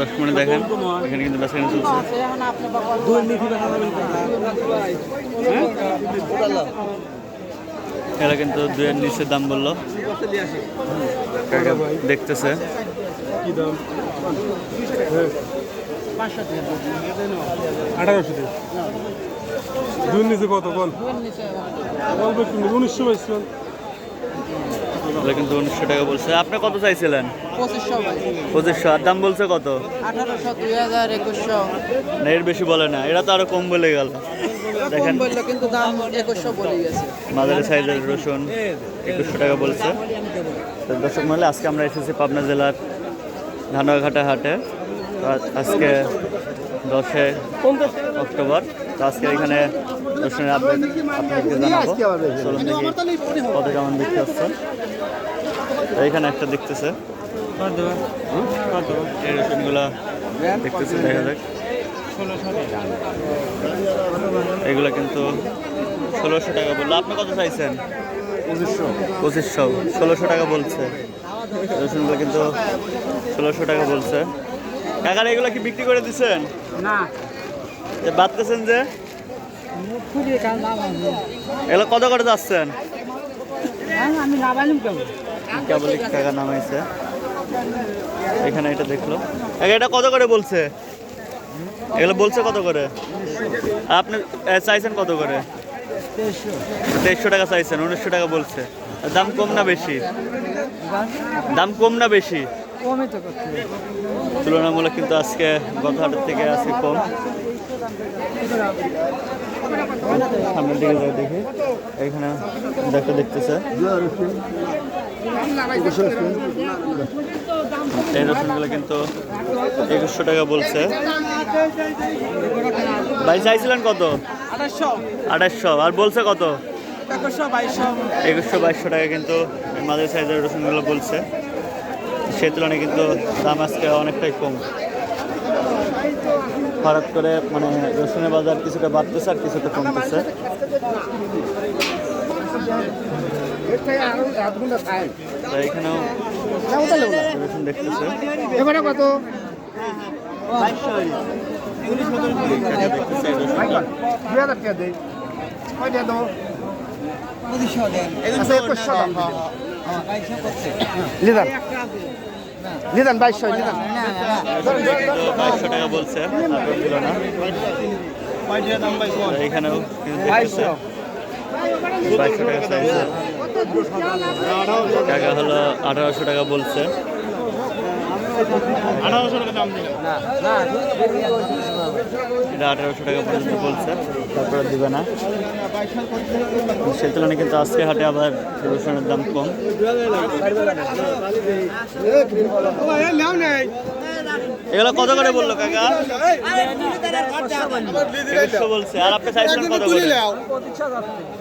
দশ মিনিট দেখেন। এখানে কিন্তু বেচা চলছে। এরা কিন্তু দুয়ের নিচে দাম বলল। দেখতেছে। আঠারোশো দিয়ে। নিচে কত? বল। অল্প উনিশশো পাইছিলেন এরা কিন্তু উনিশশো টাকা বলছে। আপনি কত চাইছিলেন? পঁচিশশো আর দাম বলছে কত? আঠারোশো দুই হাজার একুশশো। এর বেশি বলে না। এরা তো আরও কম বলে গেল। দেখেন। কিন্তু দাম একুশশো বলে গেছে। মাদারি সাইজের রসুন একুশশো টাকা বলছে। তো দর্শক মহলে আজকে আমরা এসেছি পাবনা জেলার ধানঘাটা হাটে। আজকে দশে অক্টোবর। তো আজকে এখানে রসুনের আপডেট আপনাদেরকে জানাব। চলুন দেখি কত কেমন বিক্রি হচ্ছে তো এখানে একটা দেখতেছে। এই রসুনগুলা দেখতেছে দেখা যাক। এগুলো কিন্তু ষোলোশো টাকা বলল। আপনি কত চাইছেন? পঁচিশশো। পঁচিশশো। ষোলোশো টাকা বলছে। রসুনগুলো কিন্তু ষোলোশো টাকা বলছে। কাকার এগুলো কি বিক্রি করে দিচ্ছেন? না। যে বাদতেছেন যে এগুলো কত করে যাচ্ছেন? লাভাইলাম কেবল টাকা নামাইছে। এখানে এটা দেখল। এটা কত করে বলছে? এগুলো বলছে কত করে? আপনি চাইছেন কত করে? তেইশশো টাকা চাইছেন উনিশশো টাকা বলছে। দাম কম না বেশি? দাম কম না বেশি? তুলনামূলক কিন্তু আজকে গত হাটের থেকে আছে কম। সামনের দিকে যাই দেখি। এখানে দেখতে দেখতেছে। এই রসুনগুলো কিন্তু একুশশো টাকা বলছে। ভাই চাইছিলেন কত? আঠাশশো। আর বলছে কত? একুশশো বাইশশো। টাকা কিন্তু মাঝের সাইজের রসুনগুলো বলছে। সেই তুলনায় কিন্তু দাম আজকে অনেকটাই কম। হঠাৎ করে মানে রসুনের বাজার কিছুটা বাড়তেছে আর কিছুটা কমতেছে। তো এখানেও রসুন দেখতেছে। এবারে কত? দেখতেছে এই রসুনটা। দুই হাজার টাকা দেয় কয় টাকা দেবো পঁচিশশো দেন একুশশো লিদান লিদান বাইশশো নিদান টাকা বলছে এখানেও বাইশশো টাকা চাইছে টাকা হলো আঠারোশো টাকা বলছে। এটা আঠারোশো টাকা পর্যন্ত বলছে তারপরে দিবে না। সেই তুলনায় কিন্তু আজকে হাটে আবার রসুনের দাম কম। এগুলো কত করে বলল কাকা? বলছে। আর আপনি চাইছিলেন কত করে?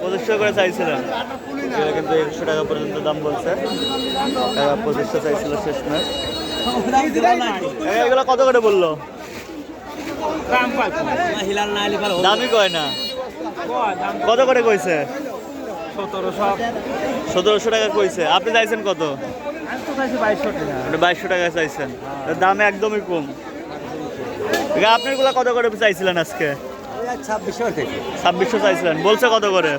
পঁচিশশো করে চাইছিলেন কিন্তু একশো টাকা পর্যন্ত দাম বলছে। পঁচিশশো চাইছিল শেষ ম্যাচ এগুলো কত করে বলল? দামই কয় না? কত করে কইছে? সতেরোশো টাকা কইছে। আপনি চাইছেন কত? বাইশশো টাকা চাইছেন। দাম একদমই কম। আপনারগুলা কত করে চাইছিলেন আজকে? ছাব্বিশশো চাইছিলেন। বলছে কত করে?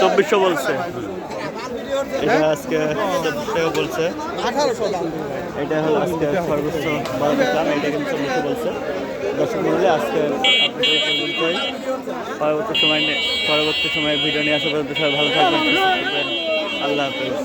চব্বিশশো বলছে। এটা আজকে সেও বলছে। এটা হলো আজকে সর্বোচ্চ দেখলাম এটা কিন্তু চব্বিশশো বলছে। দর্শক মন্ডলী, আজকে পরবর্তী সময় পরবর্তী সময়ে ভিডিও নিয়ে আসা পর্যন্ত সবাই ভালো থাকবেন। আল্লাহ হাফিজ।